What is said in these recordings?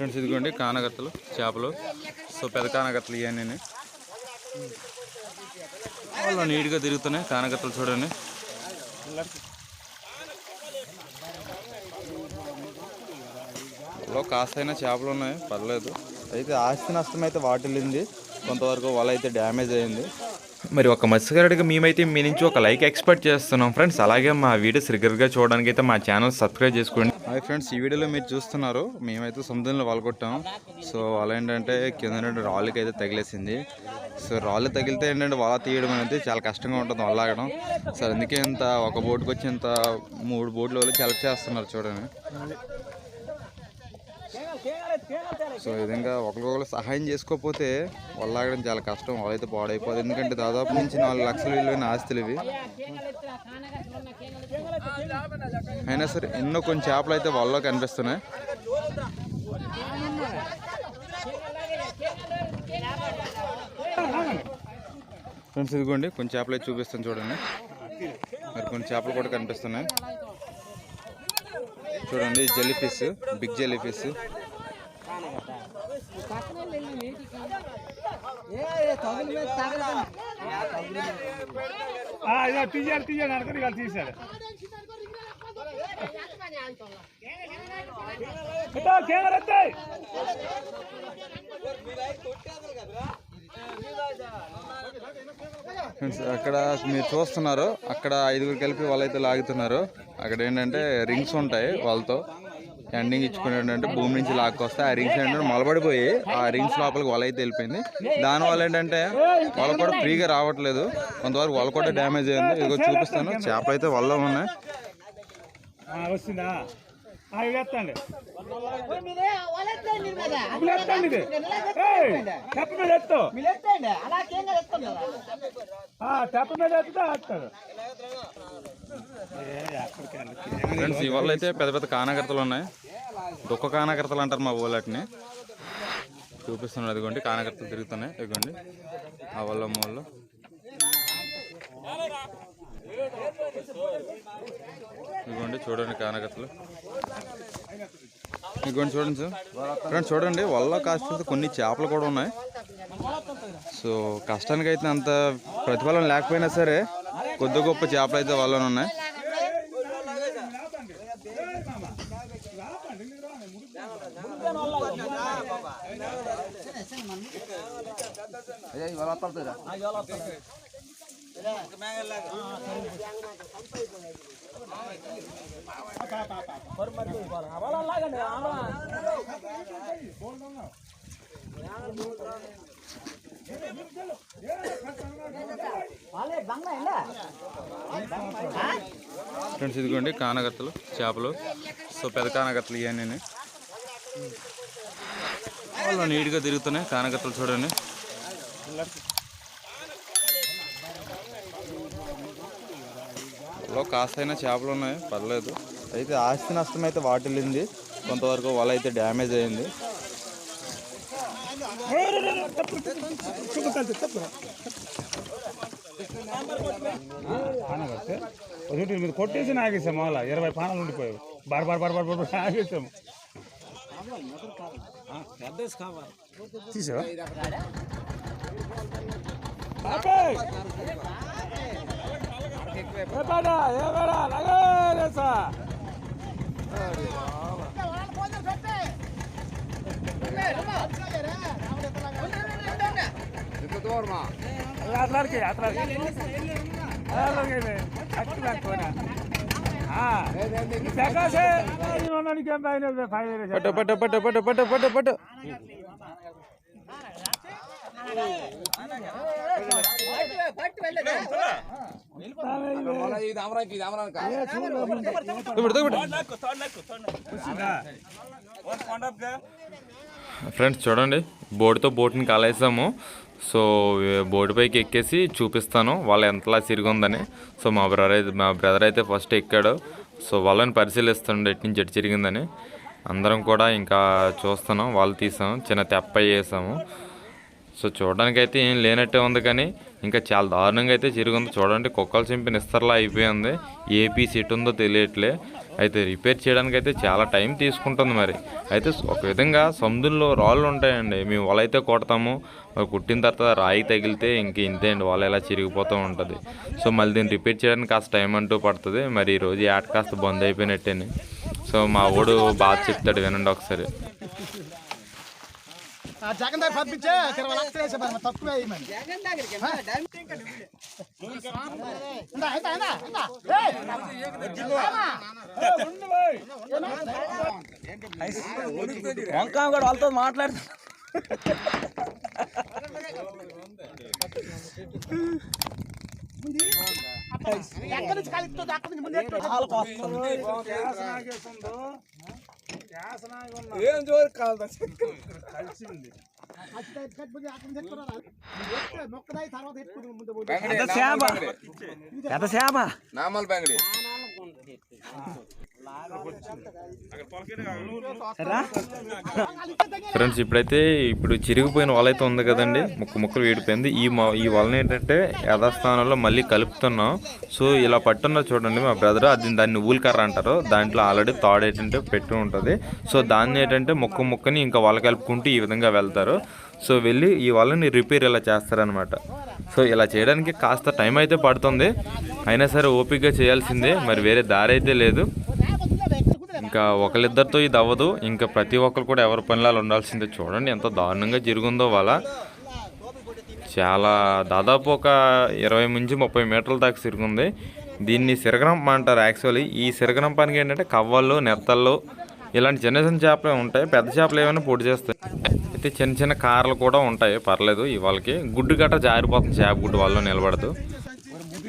Friends ఇదిగోండి కానగత్తలు చేపలు. So పెద్ద కానగత్తలు ఇవన్నీ. వాళ్ళు నీట్గా తిరుగుతున్నాయి కానగత్తలు చూడండి. లో కాస్తైనా చేపలు ఉన్నాయి పర్లేదు. అయితే ఆస్తి నష్టం అయితే వాటిల్లింది. కొంతవరకు వల అయితే డ్యామేజ్ అయింది. మరి ఒక మత్స్యకారుడిగా మేమైతే మీ నుంచి ఒక లైక్ ఎక్స్పెక్ట్ చేస్తున్నాం ఫ్రెండ్స్. అలాగే మా వీడియోస్ రెగ్యులర్గా చూడడానికి అయితే మా ఛానల్ సబ్స్క్రైబ్ చేసుకోండి. హాయ్ ఫ్రెండ్స్ ఈ వీడియోలో మీరు చూస్తున్నారు మేమైతే సముద్రంలో వలకొట్టాం సో వల ఏంటంటే కింద నుండి రాళ్ళకి అయితే తగిలేసింది. సో రాళ్ళు తగిలితే ఏంటంటే వల తీయడం అనేది చాలా కష్టంగా ఉంటుంది వల సో అందుకే ఇంత ఒక బోట్కి వచ్చి ఇంత మూడు బోట్లు వాళ్ళు సెలెక్ట్ చేస్తున్నారు చూడండి. సో ఈ విధంగా ఒకరికొకరు సహాయం చేసుకోకపోతే వల్లాగడం చాలా కష్టం. వాళ్ళైతే పాడైపోతుంది ఎందుకంటే దాదాపు నుంచి నాలుగు లక్షల విలువైన ఆస్తులు ఇవి. అయినా సరే ఎన్నో కొన్ని చేపలు అయితే వాళ్ళలో కనిపిస్తున్నాయి. ఫ్రెండ్స్ ఇదిగోండి కొన్ని చేపలు అయితే చూపిస్తాను చూడండి. మరి కొన్ని చేపలు కూడా కనిపిస్తున్నాయి. చూడండి jellyfish big jellyfish ఇదో తీయాలి తీయాలి అనుకుని వాళ్ళు తీశాడు అక్కడ మీరు చూస్తున్నారు. అక్కడ ఐదుగురు కలిపి వాళ్ళైతే లాగుతున్నారు. అక్కడ ఏంటంటే రింగ్స్ ఉంటాయి వాళ్ళతో. ఎండింగ్ ఇచ్చుకున్నాడు అంటే భూమి నుంచి లాక్కొస్తే ఆ రింగ్స్ ఏంటంటే మొలబడిపోయి ఆ రింగ్స్ లోపలికి వల అయితే వెళ్ళిపోయింది. దానివల్ల ఏంటంటే వల కూడా ఫ్రీగా రావట్లేదు. కొంతవరకు వల కూడా డ్యామేజ్ అయింది. ఇదిగో చూపిస్తాను. చేపలు అయితే వల్ల ఉన్నాయి. టెప్ప మీద టెప్ప మీద ఫ్రెండ్స్ ఇవాళ అయితే పెద్ద పెద్ద కానాకర్తలు ఉన్నాయి. దుఃఖ కానాకర్తలు అంటారు మా ఊళ్ళటిని. చూపిస్తున్నాడు అదిగోండి కానాకర్తలు తిరుగుతున్నాయి. ఇదిగోండి ఆ వాళ్ళ మూలలో ఇదిగోండి చూడండి కానకర్తలు ఇదిగోండి చూడండి సార్. ఫ్రెండ్స్ చూడండి వల్ల కాస్త కొన్ని చేపలు కూడా ఉన్నాయి. సో కష్టానికి అయితే అంత ప్రతిఫలం లేకపోయినా సరే కొద్ది గొప్ప చేపలు అయితే వాళ్ళనే ఉన్నాయి. వాళ్ళే ఇవాళ ఫ్రెండ్స్ ఇదిగోండి కానగత్తలు చేపలు. సో పెద్ద కానగత్తలు ఇవన్నీ వాళ్ళు నీట్గా తిరుగుతున్నాయి కానగత్తలు చూడండి. లో కాస్తైనా చేపలు ఉన్నాయి పర్లేదు. అయితే ఆస్తి నష్టం అయితే వాటిల్లింది. కొంతవరకు వల అయితే డ్యామేజ్ అయింది. ఒకటి మీరు కొట్టేసి నాగేసాం మళ్ళా ఇరవై పానాలు ఉండిపోయావు బార్ బార్ బార్ బార్ బార్ బార్ ఆగేసాము తీసావా ఆపేయ్. ఏ పాట? ఏ పాట? లగే రేసా. అలా అట్లాడికి, అట్లాడికి. అట్లాడికి ఇది. అక్కి లాక్కోనా. ఆ. ఈ ప్రకాశే. ఈ ఉన్నానికి ఏం పైన ఫ్రెండ్స్ చూడండి. బోటుతో బోట్ని కాలేసాము. సో బోర్డు పైకి ఎక్కేసి చూపిస్తాను వాళ్ళు ఎంతలా తిరిగిందని సో మా బ్రదర్ అయితే మా బ్రదర్ అయితే ఫస్ట్ ఎక్కాడు. సో వాళ్ళని పరిశీలిస్తుండే ఎట్టి నుంచి ఎటు అందరం కూడా ఇంకా చూస్తున్నాం వాళ్ళు తీసాము చిన్న తెప్ప చేసాము సో చూడడానికి అయితే ఏం లేనట్టే ఉంది కానీ ఇంకా చాలా దారుణంగా అయితే చిరుగుంది చూడండి కుక్కలు చింపిన ఇస్తర్లా అయిపోయింది. ఏ పీస్ ఎటు ఉందో తెలియట్లే. అయితే రిపేర్ చేయడానికి అయితే చాలా టైం తీసుకుంటుంది మరి. అయితే ఒక విధంగా సముద్రంలో రాళ్ళు ఉంటాయండి. మేము వల అయితే కొడతాము. మరి కుట్టిన తర్వాత రాయి తగిలితే ఇంక ఇంతే అండి. వల ఇలా చిరిగిపోతూ ఉంటుంది. సో మళ్ళీ దీన్ని రిపేర్ చేయడానికి కాస్త టైం అంటూ పడుతుంది. మరి ఈ రోజు కాస్త బంద్ అయిపోయినట్టేని. సో మా ఊడు బాగా చెప్తాడు వినండి ఒకసారి. జగన్ దగ్గర పంపించే ఇరవై లక్షలు వేసే మరి తక్కువ కూడా వాళ్ళతో మాట్లాడు ఎక్కడి నుంచి కలుపుతుంది అక్కడి నుంచి ముందు. ఏం జోరు కాదు? కలిసింది. పెద్ద చేప పెద్ద చేప నామల్ బంగడి. ఫ్రెండ్స్ ఇప్పుడైతే ఇప్పుడు చిరిగిపోయిన వల అయితే ఉంది కదండి. ముక్కు ముక్కలు వేడిపోయింది. ఈ మొ- ఈ వలన ఏంటంటే యథాస్థానంలో మళ్ళీ కలుపుతున్నాం. సో ఇలా పట్టున్న చూడండి మా బ్రదర్. అది దాన్ని ఊలికర్ర అంటారు. దాంట్లో ఆల్రెడీ తాడు ఏంటంటే పెట్టి ఉంటుంది. సో దాన్ని ఏంటంటే ముక్క ముక్కని ఇంకా వల కలుపుకుంటూ ఈ విధంగా వెళ్తారు. సో వెళ్ళి ఈ వలని రిపేర్ ఇలా చేస్తారనమాట సో ఇలా చేయడానికి కాస్త టైం అయితే పడుతుంది. అయినా సరే ఓపిక్గా చేయాల్సిందే. మరి వేరే దారి అయితే లేదు. ఇంకా ఒకరిద్దరితో ఇది అవ్వదు. ఇంకా ప్రతి ఒక్కరు కూడా ఎవరి పనిలాలు ఉండాల్సిందే చూడండి ఎంత దారుణంగా జరుగుందో వాళ్ళ చాలా దాదాపు ఒక ఇరవై నుంచి ముప్పై మీటర్ల దాకా సిరుగుంది. దీన్ని సిరగరంప అంటారు యాక్చువల్లీ. ఈ సిరగరంపానికి ఏంటంటే కవ్వళ్ళు నెత్తళ్ళు ఇలాంటి చిన్న చిన్న చేపలు ఉంటాయి. పెద్ద చేపలు ఏమైనా పొడి చేస్తాయి. అయితే చిన్న చిన్న కార్లు కూడా ఉంటాయి. పర్లేదు ఇవాళకి. గుడ్డు గట్ట జారిపోతుంది చేప గుడ్డు వాళ్ళు నిలబడదు.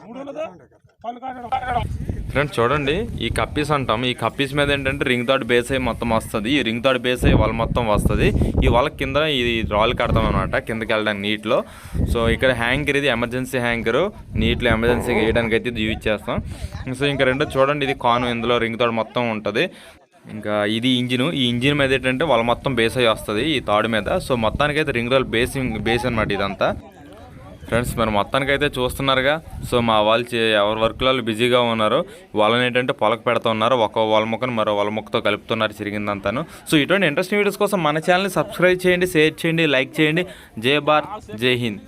నువ్వులు ఫ్రెండ్స్ చూడండి ఈ కప్పీస్ అంటాం. ఈ కప్పీస్ మీద ఏంటంటే రింగ్ తాడు బేస్ అయ్యి మొత్తం వస్తుంది. ఈ రింగ్ తాడు బేస్ అయ్యి వల మొత్తం వస్తుంది. ఈ వల కింద ఈ రాళ్ళు కడతాం అనమాట కిందకి వెళ్ళడానికి నీటిలో. సో ఇక్కడ హ్యాంగర్ ఇది ఎమర్జెన్సీ హ్యాంగర్ నీటిలో ఎమర్జెన్సీ వేయడానికి అయితే ఇది యూజ్ చేస్తాం. సో ఇంకా రెండో చూడండి ఇది కాను ఇందులో రింగ్ తాడు మొత్తం ఉంటుంది. ఇంకా ఇది ఇంజిన్. ఈ ఇంజిన్ మీద ఏంటంటే వాళ్ళ మొత్తం బేస్ అయ్యి వస్తుంది ఈ తాడు మీద. సో మొత్తానికైతే రింగ్ రోల్ బేస్ బేస్ అనమాట ఇదంతా. ఫ్రెండ్స్ మరి మొత్తానికి అయితే చూస్తున్నారుగా. సో మా వాళ్ళు చే- ఎవరి వర్క్లో బిజీగా ఉన్నారు వాళ్ళని ఏంటంటే పొలక పెడుతున్నారు ఉన్నారు. ఒక వాళ్ళ మొక్కను మరో వాళ్ళ మొక్కతో కలుపుతున్నారు చిరిగిందంతాను. సో ఇటువంటి ఇంట్రెస్టింగ్ వీడియోస్ కోసం మన ఛానల్ని సబ్స్క్రైబ్ చేయండి షేర్ చేయండి లైక్ చేయండి. జై భారత్ జై హింద్.